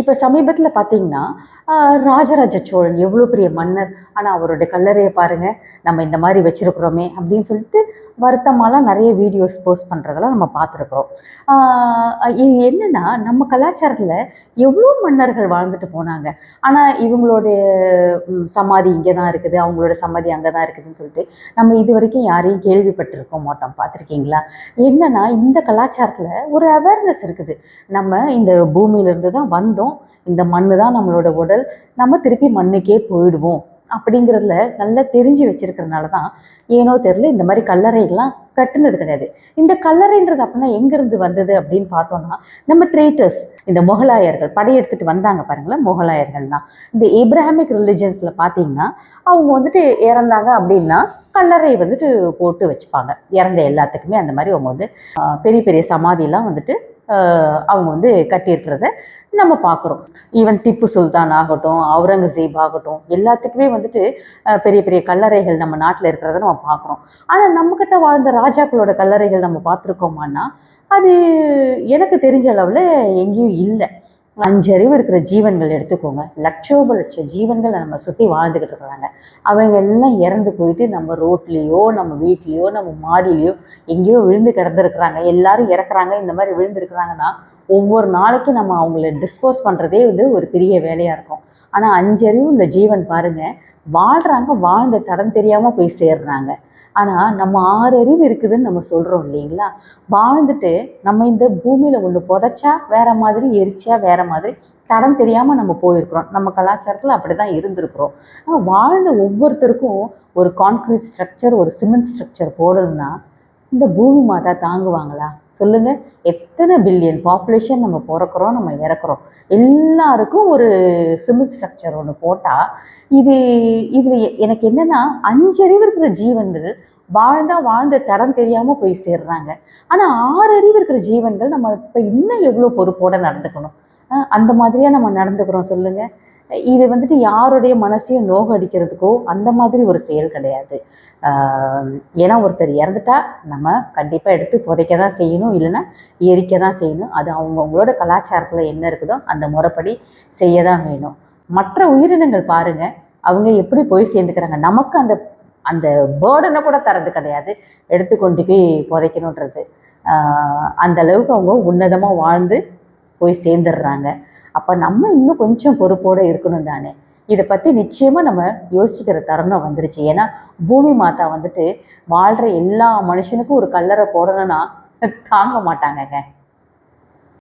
இப்போ சமீபத்தில் பார்த்தீங்கன்னா ராஜராஜ சோழன் எவ்வளோ பெரிய மன்னர். ஆனால் அவருடைய கல்லறையை பாருங்கள் நம்ம இந்த மாதிரி வச்சுருக்குறோமே அப்படின்னு சொல்லிட்டு வருத்தமாலாம் நிறைய வீடியோஸ் போஸ்ட் பண்ணுறதெல்லாம் நம்ம பார்த்துருக்குறோம். இது என்னென்னா நம்ம கலாச்சாரத்தில் எவ்வளோ மன்னர்கள் வாழ்ந்துட்டு போனாங்க. ஆனால் இவங்களுடைய சமாதி இங்கே தான் இருக்குது அவங்களோட சமாதி அங்கே தான் இருக்குதுன்னு சொல்லிட்டு நம்ம இது வரைக்கும் யாரையும் கேள்விப்பட்டிருக்க மாட்டோம். பார்த்துருக்கீங்களா? என்னென்னா இந்த கலாச்சாரத்தில் ஒரு அவேர்னஸ் இருக்குது. நம்ம இந்த பூமியிலேருந்து தான் வந்தோம். இந்த மண்ணு தான் நம்மளோட உடல். நம்ம திருப்பி மண்ணுக்கே போயிடுவோம். அப்படிங்கிறதுல நல்லா தெரிஞ்சு வச்சிருக்கிறதுனால தான் ஏனோ தெரில இந்த மாதிரி கல்லறைகள்லாம் கட்டுனது கிடையாது. இந்த கல்லறைன்றது அப்படின்னா எங்கேருந்து வந்தது அப்படின்னு பார்த்தோம்னா நம்ம ட்ரேட்டர்ஸ் இந்த முகலாயர்கள் படையெடுத்துட்டு வந்தாங்க பாருங்களேன் முகலாயர்கள் தான் இந்த இப்ராமிக் ரிலிஜன்ஸில் பார்த்தீங்கன்னா அவங்க வந்துட்டு இறந்தாங்க அப்படின்னா கல்லறை வந்துட்டு போட்டு வச்சுப்பாங்க. இறந்த எல்லாத்துக்குமே அந்த மாதிரி அவங்க வந்து பெரிய பெரிய சமாதியெல்லாம் வந்துட்டு அவங்க வந்து கட்டியிருக்கிறத நம்ம பார்க்குறோம். ஈவன் திப்பு சுல்தான் ஆகட்டும் அவுரங்கசீப் ஆகட்டும் எல்லாத்துக்குமே வந்துட்டு பெரிய பெரிய கல்லறைகள் நம்ம நாட்டில் இருக்கிறத நம்ம பார்க்குறோம். ஆனால் நம்மக்கிட்ட வாழ்ந்த ராஜாக்களோட கல்லறைகள் நம்ம பார்த்துருக்கோமான்னா அது எனக்கு தெரிஞ்ச அளவில் எங்கேயும் இல்லை. அஞ்சறிவு இருக்கிற ஜீவன்கள் எடுத்துக்கோங்க. லட்சோப லட்ச ஜீவன்களை நம்ம சுற்றி வாழ்ந்துக்கிட்டு இருக்கிறாங்க. அவங்க எல்லாம் இறந்து போயிட்டு நம்ம ரோட்லேயோ நம்ம வீட்லேயோ நம்ம மாடியிலையோ எங்கேயோ விழுந்து கிடந்துருக்குறாங்க. எல்லாரும் இறக்குறாங்க. இந்த மாதிரி விழுந்துருக்குறாங்கன்னா ஒவ்வொரு நாளைக்கும் நம்ம அவங்கள டிஸ்போஸ் பண்ணுறதே வந்து ஒரு பெரிய வேலையாக இருக்கும். ஆனால் அஞ்சறிவு இந்த ஜீவன் பாருங்க. வாழ்கிறாங்க வாழ்ந்த தடம் தெரியாமல் போய் சேர்றாங்க. ஆனால் நம்ம ஆறு அறிவு இருக்குதுன்னு நம்ம சொல்கிறோம் இல்லைங்களா? வாழ்ந்துட்டு நம்ம இந்த பூமியில் ஒன்று புதைச்சா வேற மாதிரி எரிச்சா வேற மாதிரி தடம் தெரியாமல் நம்ம போயிருக்கிறோம். நம்ம கலாச்சாரத்தில் அப்படி தான் இருந்திருக்கிறோம் வாழ்ந்த ஒவ்வொருத்தருக்கும் ஒரு கான்கிரீட் ஸ்ட்ரக்சர் ஒரு சிமெண்ட் ஸ்ட்ரக்சர் போடணும்னா இந்த பூமி மாதா தாங்குவாங்களா? சொல்லுங்க. எத்தனை பில்லியன் பாப்புலேஷன் நம்ம பிறக்கிறோம் நம்ம இறக்குறோம். எல்லாருக்கும் ஒரு சிமில் ஸ்ட்ரக்சர் ஒன்று போட்டால் இது இதில் எனக்கு என்னன்னா அஞ்சறிவு இருக்கிற ஜீவன்கள் வாழ்ந்தா வாழ்ந்த தடம் தெரியாமல் போய் சேர்றாங்க. ஆனால் ஆறறிவு இருக்கிற ஜீவன்கள் நம்ம இப்போ இன்னும் எவ்வளோ பொறுப்போட நடந்துக்கணும்? அந்த மாதிரியாக நம்ம நடந்துக்கிறோம் சொல்லுங்கள் இது வந்துட்டு யாருடைய மனசையும் நோக அடிக்கிறதுக்கோ அந்த மாதிரி ஒரு செயல் கிடையாது. ஏன்னா ஒருத்தர் இறந்துட்டா நம்ம கண்டிப்பாக எடுத்து புதைக்க தான் செய்யணும் இல்லைன்னா எரிக்க தான் செய்யணும். அது அவங்கவுங்களோட கலாச்சாரத்தில் என்ன இருக்குதோ அந்த முறைப்படி செய்ய தான் வேணும். மற்ற உயிரினங்கள் பாருங்கள் அவங்க எப்படி போய் சேர்ந்துக்கிறாங்க? நமக்கு அந்த அந்த பேர்டனை கூட தரது கிடையாது. எடுத்து கொண்டு போய் புதைக்கணுன்றது. அந்த அளவுக்கு அவங்க உன்னதமாக வாழ்ந்து போய் சேர்ந்துடுறாங்க. அப்போ நம்ம இன்னும் கொஞ்சம் பொறுப்போடு இருக்கணும் தானே? இதை பற்றி நிச்சயமாக நம்ம யோசிக்கிற தருணம் வந்துருச்சு. ஏன்னா பூமி மாதா வந்துட்டு வாழ்கிற எல்லா மனுஷனுக்கும் ஒரு கல்லறை போடணும்னா தாங்க மாட்டாங்கங்க.